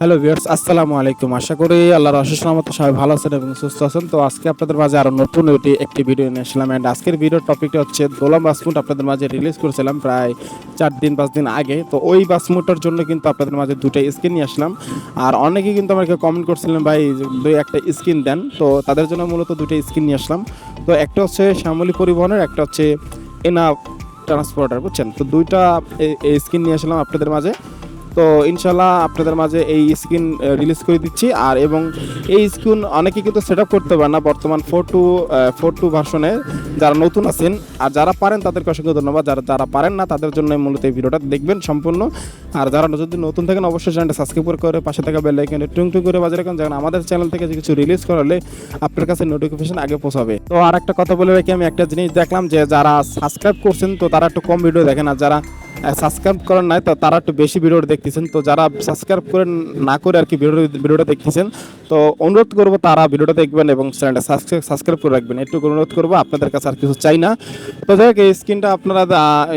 Hello viewers আসসালামু আলাইকুম। আশা করি আল্লাহর অশেষ রহমতে সবাই ভালো আছেন এবং সুস্থ আছেন। তো আজকে আপনাদের মাঝে আরও নতুন একটি একটি ভিডিও নিয়ে আসলাম। অ্যান্ড আজকের ভিডিওর টপিকটা হচ্ছে দোলাম বাসমুট আপনাদের মাঝে রিলিজ করেছিলাম প্রায় চার দিন, পাঁচ দিন আগে। তো ওই বাসমুটার জন্য কিন্তু আপনাদের মাঝে দুটো স্কিন নিয়ে আসলাম। আর অনেকে কিন্তু আমাকে কমেন্ট করছিলেন, ভাই, দুই একটা স্কিন দেন। তো তাদের জন্য মূলত দুটো স্কিন নিয়ে আসলাম। তো একটা হচ্ছে শ্যামলী পরিবহনের, একটা হচ্ছে এনা ট্রান্সপোর্টার বুঝছেন? তো দুইটা এই স্কিন নিয়ে আসলাম আপনাদের মাঝে। তো ইনশাল্লাহ আপনাদের মাঝে এই স্ক্রিন রিলিজ করে দিচ্ছি। আর এবং এই স্ক্রিন অনেকে কিন্তু সেট করতে পারে না বর্তমান ফোর টু ফোর টু ভার্সনে যারা নতুন আছেন আর যারা পারেন, তাদেরকে অসংখ্য ধন্যবাদ। যারা যারা পারেন না, তাদের জন্য মূলত এই ভিডিওটা দেখবেন সম্পূর্ণ। আর যারা যদি নতুন থাকেন, অবশ্যই চ্যানেলটা সাবস্ক্রাইব করে পাশে থাকা বেল আইকনে টুং টুং করে বাজারে রাখুন যেমন আমাদের চ্যানেল থেকে কিছু রিলিজ করালে আপনার কাছে নোটিফিকেশন আগে পৌঁছাবে। তো আর একটা কথা বলে রাখি, আমি একটা জিনিস দেখলাম যে যারা সাবস্ক্রাইব করছেন, তো তারা একটু কম ভিডিও দেখেন। আর যারা সাবস্ক্রাইব করেন নাই, তো তারা একটু বেশি ভিডিওটা দেখতেছেন। তো যারা সাবস্ক্রাইব করে না করে আর কি ভিডিও ভিডিওটা দেখতেছেন, তো অনুরোধ করব তারা ভিডিওটা দেখবেন এবং চ্যানেলটা সাবস্ক্রাইব করে রাখবেন। একটু অনুরোধ করব, আপনাদের কাছে আর কিছু চাই না। তো হোক, এই স্ক্রিনটা আপনারা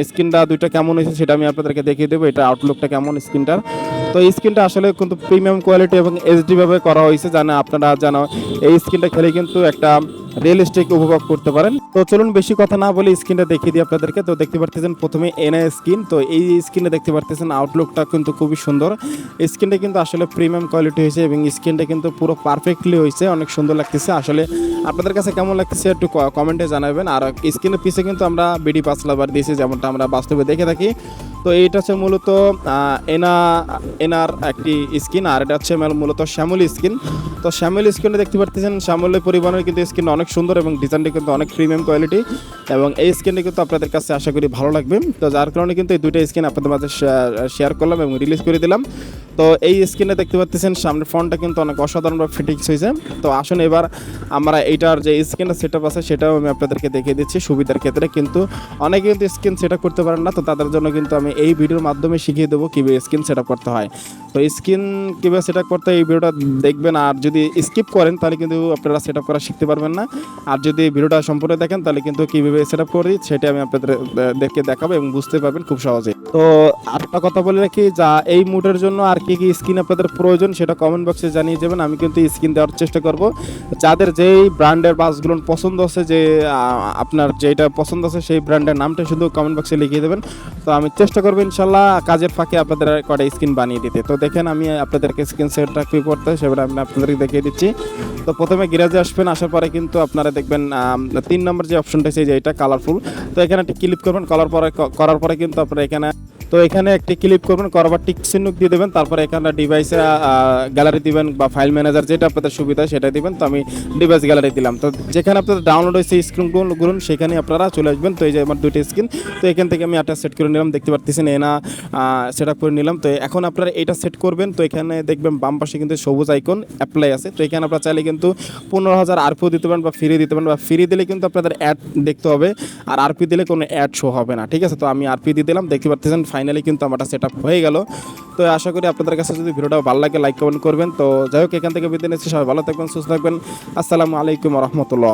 স্ক্রিনটা দুইটা কেমন হয়েছে সেটা আমি আপনাদেরকে দেখিয়ে দেবো, এটা আউটলুকটা কেমন স্ক্রিনটার। তো এই স্ক্রিনটা আসলে কিন্তু প্রিমিয়াম কোয়ালিটি এবং এইচডি ভাবে করা হয়েছে, জানে আপনারা জানো, এই স্ক্রিনটা খেলে কিন্তু একটা রিয়েলিস্টিক উপভোগ করতে পারেন। তো চলুন বেশি কথা না বলে স্ক্রিনটা দেখিয়ে দিই আপনাদেরকে। তো দেখতে পারতেছেন প্রথমে এনআই স্ক্রিন তো এই স্ক্রিনে দেখতে পারতেছেন আউটলুকটা কিন্তু খুবই সুন্দর। স্ক্রিনটা কিন্তু আসলে প্রিমিয়াম কোয়ালিটি হয়েছে এবং স্ক্রিনটা কিন্তু পুরো পারফেক্টলি হয়েছে। অনেক সুন্দর লাগতেছে। আসলে আপনাদের কাছে কেমন লাগতেছে একটু কমেন্টে জানাবেন। আর স্ক্রিনের পিছে কিন্তু আমরা বিডি পাঁচ লাভার দিয়েছি, যেমনটা আমরা বাস্তবে দেখে থাকি। তো এইটা হচ্ছে মূলত এনা এনার একটি স্কিন আর এটা হচ্ছে মূলত শ্যামলি স্কিন তো শ্যামলি স্কিনটা দেখতে পাচ্ছেন শ্যামলি পরিবহনের কিন্তু স্কিন অনেক সুন্দর এবং ডিজাইনটি কিন্তু অনেক প্রিমিয়াম কোয়ালিটি এবং এই স্কিনটা কিন্তু আপনাদের কাছে আশা করি ভালো লাগবে। তো যার কারণে কিন্তু এই দুইটা স্কিন আপনাদের মাঝে শেয়ার করলাম এবং রিলিজ করে দিলাম। তো এই স্ক্রিনে দেখতে পাচ্ছেন সামনের ফোনটা কিন্তু অনেক অসাধারণভাবে ফিটিংস হয়েছে। তো আসুন এবার আমরা এইটার যে স্ক্রিনটা সেট আপ আছে সেটাও আমি আপনাদেরকে দেখিয়ে দিচ্ছি সুবিধার ক্ষেত্রে। কিন্তু অনেকে কিন্তু স্ক্রিন সেট আপ করতে পারেন না, তো তাদের জন্য কিন্তু আমি এই ভিডিওর মাধ্যমে শিখিয়ে দেবো কীভাবে স্ক্রিন সেট আপ করতে হয়। তো স্ক্রিন কীভাবে সেট আপ করতে এই ভিডিওটা দেখবেন, আর যদি স্কিপ করেন তাহলে কিন্তু আপনারা সেট আপ করা শিখতে পারবেন না। আর যদি ভিডিওটা সম্পূর্ণ দেখেন, তাহলে কিন্তু কীভাবে সেট আপ করি, সেটা আমি আপনাদের দেখে দেখাবো এবং বুঝতে পারবেন খুব সহজে তো আরেকটা কথা বলে রাখি, যা এই মুডের জন্য আর কি কি স্কিন আপনাদের প্রয়োজন, সেটা কমেন্ট বক্সে জানিয়ে যাবেন আমি কিন্তু স্কিন দেওয়ার চেষ্টা করব। যাদের যেই ব্র্যান্ডের বাসগুলো পছন্দ আছে, যে আপনার যেটা পছন্দ আছে, সেই ব্র্যান্ডের নামটা শুধু কমেন্ট বক্সে লিখিয়ে দেবেন। তো আমি চেষ্টা করব ইনশাল্লাহ কাজের ফাঁকে আপনাদের কটা স্কিন বানিয়ে দিতে। তো দেখেন, আমি আপনাদেরকে স্কিন সেটটা কী করতে সেটা আমি আপনাদেরকে দেখিয়ে দিচ্ছি। তো প্রথমে গ্যারেজে আসবেন, আসার পরে কিন্তু আপনারা দেখবেন তিন নম্বর যে অপশনটা সেই যে এটা কালারফুল তো এখানে একটি ক্লিক করবেন কালার পরে করার পরে কিন্তু আপনারা এখানে তো এখানে একটি ক্লিক করবেন, করবার টিক চিহ্ন দিয়ে দেবেন, তারপরে এখানে ডিভাইসে গ্যালারি দিবেন বা ফাইল ম্যানেজার যেটা আপনাদের সুবিধা সেটা দিবেন, তো আমি ডিভাইস গ্যালারি দিলাম। তো যেখানে আপনাদের ডাউনলোড হয়েছে স্ক্রিনগুলো গুলো সেখানে আপনারা চলে আসবেন। তো এই যে আমার দুইটা স্ক্রিন তো এখান থেকে আমি একটা সেট করে নিলাম, দেখতে পারতেছেন এনা সেট করে নিলাম। তো এখন আপনারা এটা সেট করবেন, তো এখানে দেখবেন বাম পাশে কিন্তু সবুজ আইকন অ্যাপ্লাই আছে। তো এখানে আপনারা চাইলে কিন্তু পনেরো হাজার আরপিও দিতে পারেন বা ফ্রি দিতে পারেন, বা ফ্রি দিলে কিন্তু আপনাদের অ্যাড দেখতে হবে, আর আরপি দিলে কোনো অ্যাড শো হবে না, ঠিক আছে? তো আমি আরপি দিয়ে দিলাম, দেখতে পাচ্ছেন ফাইনালি কিন্তু আমারটা সেট হয়ে গেল। তো আশা করি আপনাদের কাছে যদি ভিডিওটা ভালো লাগে লাইক কমেন্ট করবেন। তো যাই হোক, এখান থেকে বিদায় নিচ্ছি। সবাই ভালো থাকবেন, সুস্থ থাকবেন। আসসালামু আলাইকুম রহমতুল্লাহ।